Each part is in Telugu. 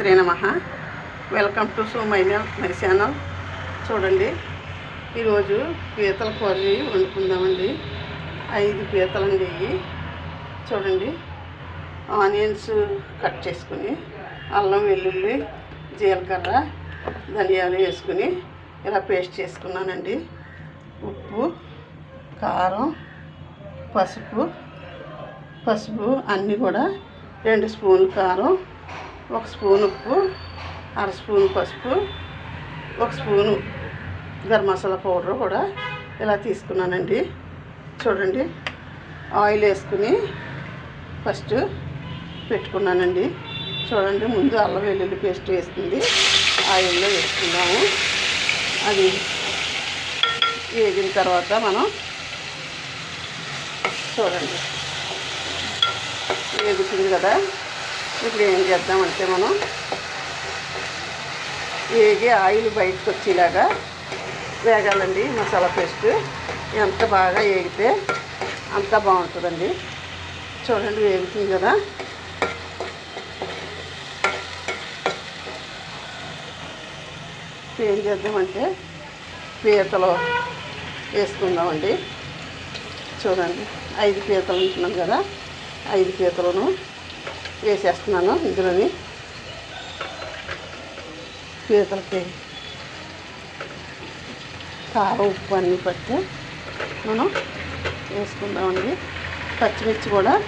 శ్రీమాత్రే నమ. Welcome to so my my channel చూడండి ఈరోజు పీతల కూరని వండుకుందామండి. ఐదు పీతలండి ఇవి చూడండి ఆనియన్స్ కట్ చేసుకుని అల్లం వెల్లుల్లి జీలకర్ర ధనియాలు వేసుకుని ఇలా పేస్ట్ చేసుకున్నానండి. ఉప్పు కారం పసుపు పసుపు అన్నీ కూడా రెండు స్పూన్లు కారం ఒక స్పూన్ ఉప్పు అర స్పూన్ పసుపు ఒక స్పూను గరం మసాలా పౌడర్ కూడా ఇలా తీసుకున్నానండి. చూడండి ఆయిల్ వేసుకుని ఫస్ట్ పెట్టుకున్నానండి. చూడండి ముందు అల్లం వెల్లుల్లి పేస్ట్ వేస్తుంది ఆయిల్లో వేసుకుందాము. అది వేగిన తర్వాత మనం చూడండి. వేగుతుంది కదా. ఇప్పుడు ఏం చేద్దామంటే మనం వేగి ఆయిల్ బయటకు వచ్చేలాగా వేగాలండి మసాలా పేస్ట్. ఎంత బాగా వేగితే అంత బాగుంటుందండి. చూడండి వేగుతుంది కదా. ఏం చేద్దామంటే పీతలు వేసుకుందామండి. చూడండి ఐదు పీతలు ఉంటున్నాం కదా. ఐదు పీతలను వేసేస్తున్నాను ఇందులోని పీతలకి కారం ఉప్పు అన్నీ పట్టి మనం వేసుకుందామండి. పచ్చిమిర్చి కూడా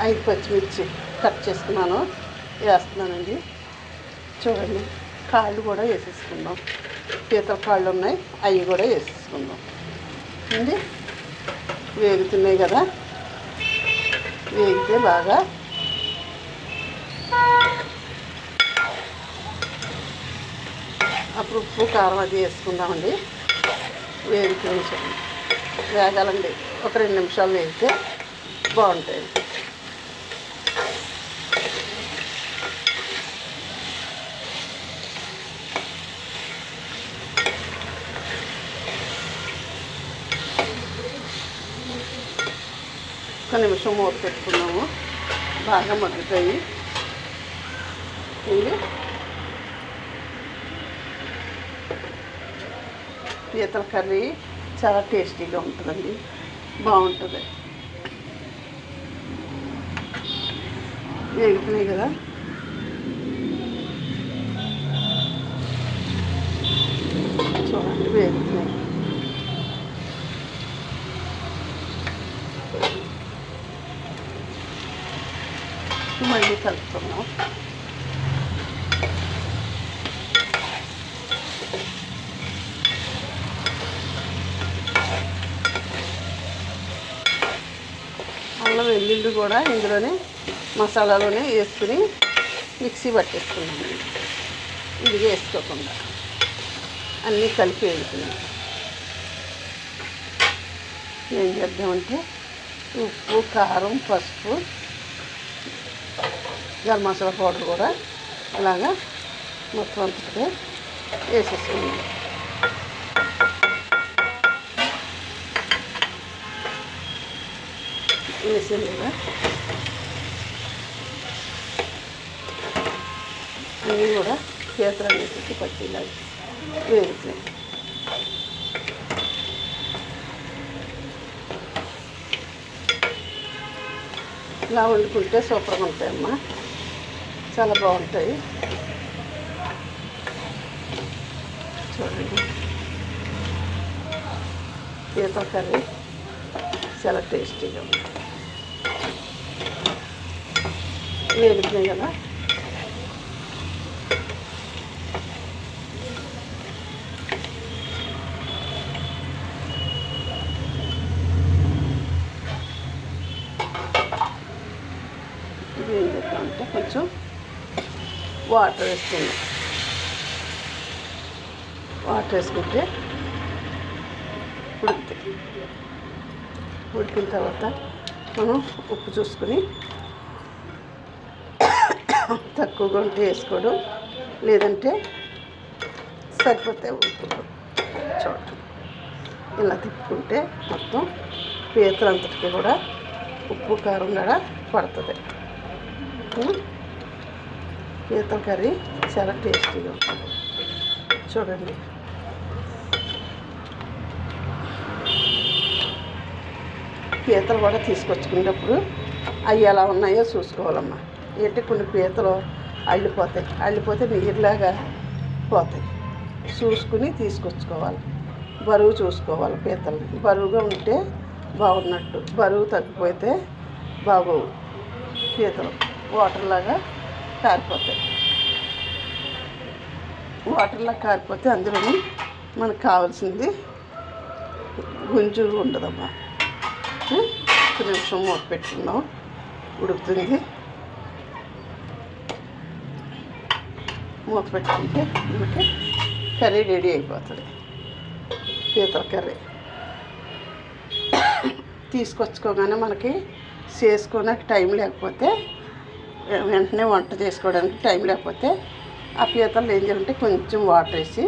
ఐదు పచ్చిమిర్చి కట్ చేసుకున్నాను వేస్తున్నానండి. చూడండి కాళ్ళు కూడా వేసేసుకుందాం. పీతల కాళ్ళు ఉన్నాయి అవి కూడా వేసేసుకుందాం. అండి వేగుతున్నాయి కదా? వేగితే బాగా అప్పుడు ఉప్పు కారం అది వేసుకుందామండి. వేగితే కొంచెం వేగాలండి. ఒక రెండు నిమిషాలు వేస్తే బాగుంటాయి. ఒక నిమిషం మూత పెట్టుకున్నాము. బాగా మగ్గుతాయి. పీతల కర్రీ చాలా టేస్టీగా ఉంటుందండి. బాగుంటుంది. వేగుతున్నాయి కదా? చూడండి వేగుతున్నాయి మళ్ళీ కలుపుతున్నాం అల్లం వెల్లుల్లి కూడా ఇందులోనే మసాలాలోనే వేసుకుని మిక్సీ పట్టేసుకున్నాం ఇది వేసుకోకుండా. అన్నీ కలిపి వేసుకున్నాం ఏం చేద్దామంటే ఉప్పు కారం పసుపు గరం మసాలా పౌడర్ కూడా ఇలాగా మొత్తం అంతటికే వేసేసుకున్నాం వేసాను కదా. అన్నీ కూడా చేతులన్నిటికీ పట్టేలాగా వేగుతాయి ఇలా వండుకుంటే సూపర్గా ఉంటాయమ్మా చాలా బాగుంటాయి. చూడండి. పీతల కర్రీ చాలా టేస్టీగా ఉంది వేగుతున్నాయి కదా. ఇది ఏం చేద్దామంటే కొంచెం వాటర్ వేసుకుందాం. వాటర్ వేసుకుంటే ఉడుకుతాయి ఉడికిన తర్వాత మనం ఉప్పు చూసుకుని తక్కువగా ఉంటే వేసుకోవడం లేదంటే సరిపోతే ఉప్పు చూడండి ఇలా తిప్పుకుంటే మొత్తం పీతలంతటికి కూడా ఉప్పు కారం కూడా పడుతుంది. పీతల కర్రీ చాలా టేస్టీగా ఉంటుంది. చూడండి. పీతలు కూడా తీసుకొచ్చుకునేటప్పుడు అవి ఎలా ఉన్నాయో చూసుకోవాలమ్మా. ఏంటి కొన్ని పీతలు అల్లిపోతాయి. అల్లిపోతే నీరులాగా పోతాయి. చూసుకుని తీసుకొచ్చుకోవాలి. బరువు చూసుకోవాలి పీతలు బరువుగా ఉంటే బాగున్నట్టు. బరువు తగ్గిపోతే బాగోవు. పీతలు వాటర్లాగా కారిపోతాయి. వాటర్లా కారిపోతే అందులోనే మనకు కావాల్సింది గుంజు ఉండదమ్మా. ఒక నిమిషం మూత పెట్టుకుందాం ఉడుకుతుంది. మూత పెట్టుకుంటే మనకి కర్రీ రెడీ అయిపోతుంది. పీతల కర్రీ. తీసుకొచ్చుకోగానే మనకి చేసుకోవడానికి టైం లేకపోతే వెంటనే వంట చేసుకోవడానికి టైం లేకపోతే ఆ పీతలు ఏం చేయాలంటే కొంచెం వాటర్ వేసి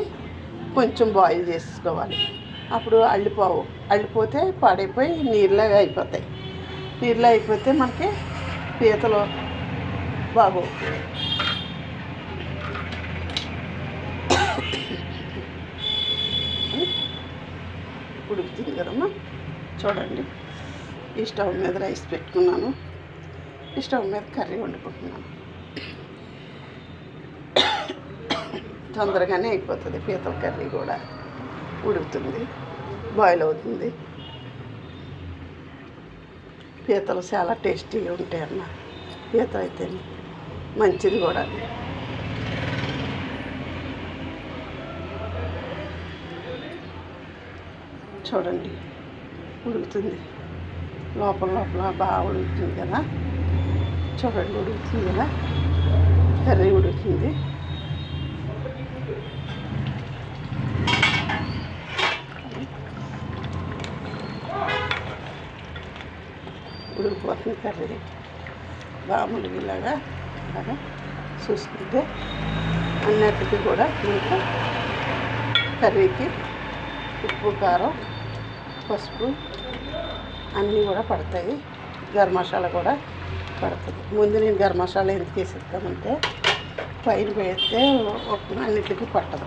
కొంచెం బాయిల్ చేసుకోవాలి. అప్పుడు అల్లిపోవు. అల్లిపోతే పాడైపోయి నీరులాగా అయిపోతాయి. నీళ్ళు అయిపోతే మనకి పీతలు బాగోవు. ఉడుకుతుంది కదమ్మా. చూడండి. ఈ స్టవ్ మీద రైస్ పెట్టుకున్నాను. ఈ స్టవ్ మీద కర్రీ వండుకుంటున్నాను. తొందరగానే అయిపోతుంది. పీతల కర్రీ కూడా ఉడుకుతుంది. బాయిల్ అవుతుంది. పీతలు చాలా టేస్టీగా ఉంటాయి అన్న పీత అయితే మంచిది కూడా. చూడండి. ఉడుకుతుంది. లోపల లోపల బాగా ఉడుకుతుంది కదా? చూడండి ఉడుకుతుంది కదా? కర్రీ ఉడుకుతుంది. ఉడికిపోతుంది కర్రీ. బాగా ములిగిలాగా బాగా చూసుకుంటే అన్నిటికీ కూడా మీకు కర్రీకి ఉప్పు కారం పసుపు అన్నీ కూడా పడతాయి. గరం మసాలా కూడా పడుతుంది. ముందు నేను గరం మసాలా ఎందుకు వేసేస్తామంటే పైన వేస్తే ఒక అన్నిటికీ పట్టదు.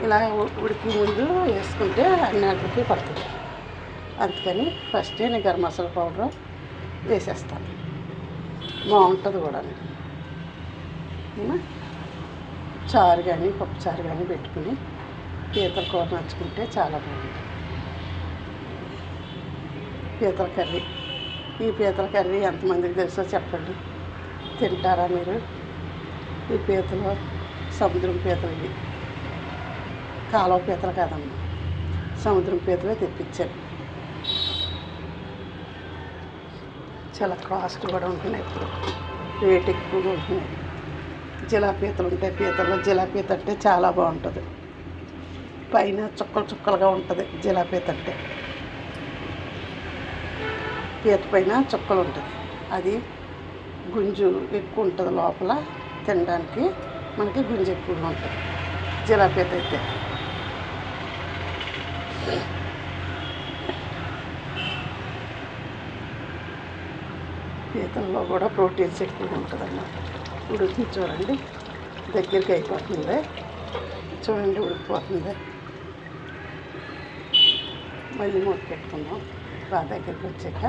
ఇలా ఉడికి ముందు వేసుకుంటే అన్నిటికీ పడుతుంది. అందుకని ఫస్ట్ నేను గరం మసాలా పౌడర్ వేసేస్తాను. బాగుంటుంది కూడా. చారు కానీ పప్పు చారు కానీ పెట్టుకుని పీతల కూర నచ్చుకుంటే చాలా బాగుంటుంది. పీతల కర్రీ. ఈ పీతల కర్రీ ఎంతమందికి తెలుసో చెప్పండి. తింటారా మీరు? ఈ పీతలు సముద్రం పీతలు ఇవి. కాలువ పీతలు కాదమ్మా. సముద్రం పీతలే తెప్పించాను చాలా కాస్ట్ కూడా ఉంటున్నాయి. ఇప్పుడు రేట్ ఎక్కువగా ఉంటున్నాయి. జిలాపీతలు ఉంటాయి పీతల్లో జిలాపీత అంటే చాలా బాగుంటుంది. పైన చుక్కలు చుక్కలుగా ఉంటుంది జిలాపీత అంటే. పీత పైన చుక్కలు ఉంటుంది అది గుంజు ఎక్కువ ఉంటుంది లోపల తినడానికి. మనకి గుంజు ఎక్కువగా ఉంటుంది జిలాపీత అయితే. పీతల్లో కూడా ప్రోటీన్స్ ఎక్కువగా ఉంటుందన్నమాట. ఉడికి చూడండి. దగ్గరికి అయిపోతుంది. చూడండి ఉడికిపోతుంది. మళ్ళీ మూత పెట్టుకుందాం. బాగా దగ్గరికి వచ్చాక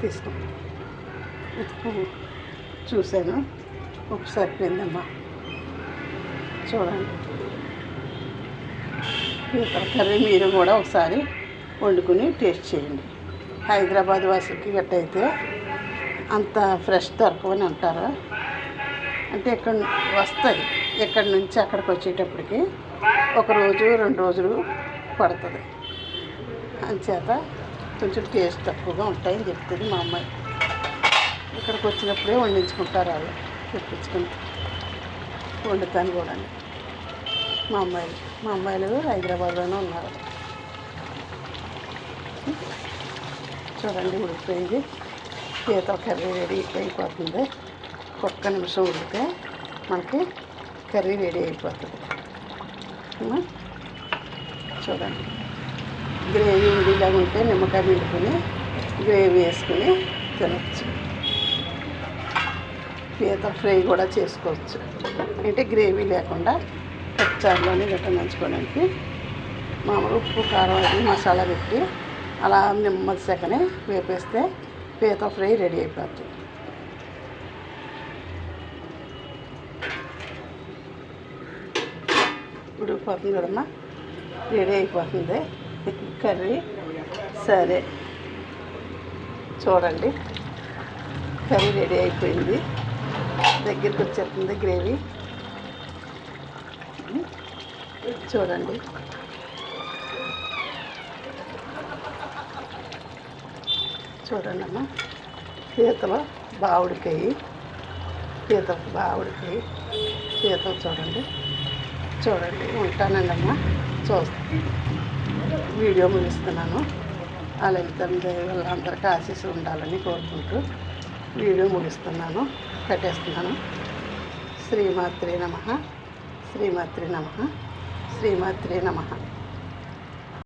తీసుకున్నాను ఉప్పు చూశాను. ఉప్పు సరిపోయిందమ్మా చూడండి. కర్రీ మీరు కూడా ఒకసారి వండుకుని టేస్ట్ చేయండి. హైదరాబాద్ వాసులకి గట్ట అయితే అంత ఫ్రెష్ దొరకవని అంటారు? అంటే ఇక్కడ వస్తాయి. ఎక్కడి నుంచి అక్కడికి వచ్చేటప్పటికి ఒక రోజు రెండు రోజులు పడుతుంది. అంచేత కొంచెం టేస్ట్ తక్కువగా ఉంటాయని చెప్తుంది మా అమ్మాయి. ఇక్కడికి వచ్చినప్పుడే వండించుకుంటారు వాళ్ళు. తెప్పించుకుని వండుతాను కూడా మా అమ్మాయిలు మా అమ్మాయిలు హైదరాబాద్లోనే ఉన్నారు. చూడండి ఉడికిపోయింది. పీత కర్రీ రెడీ అయిపోతుంది. ఒక్క నిమిషం ఉడితే మనకి కర్రీ రెడీ అయిపోతుంది. చూడండి. గ్రేవీ ఉడిలా ఉంటే నిమ్మకాయ పిండుకొని గ్రేవీ వేసుకుని తినచ్చు. పీత ఫ్రై కూడా చేసుకోవచ్చు. అంటే గ్రేవీ లేకుండా పచ్చారులోని గట్ట నంచుకోవడానికి మామూలు ఉప్పు కారం అది మసాలా పెట్టి అలా నెమ్మది సెకనే వేపేస్తే పీత ఫ్రై రెడీ అయిపోతుంది. ఉడికిపోతుంది కదమ్మా? రెడీ అయిపోతుంది. కర్రీ. సరే. చూడండి. కర్రీ రెడీ అయిపోయింది. దగ్గరికి వచ్చేస్తుంది గ్రేవీ. చూడండి. చూడండి అమ్మా. పీతలు బావుడికాయి. పీతలు బావుడికాయి. పీతలు చూడండి. చూడండి. ఉంటానండి అమ్మా. చూస్తాను వీడియో ముగిస్తున్నాను ఆ లలితంగా వాళ్ళందరికీ ఆశీస్సు ఉండాలని కోరుకుంటూ వీడియో ముగిస్తున్నాను. పెట్టేస్తున్నాను. శ్రీమాత్రి నమ. శ్రీమాత్రి నమ. శ్రీమాత్రి నమ.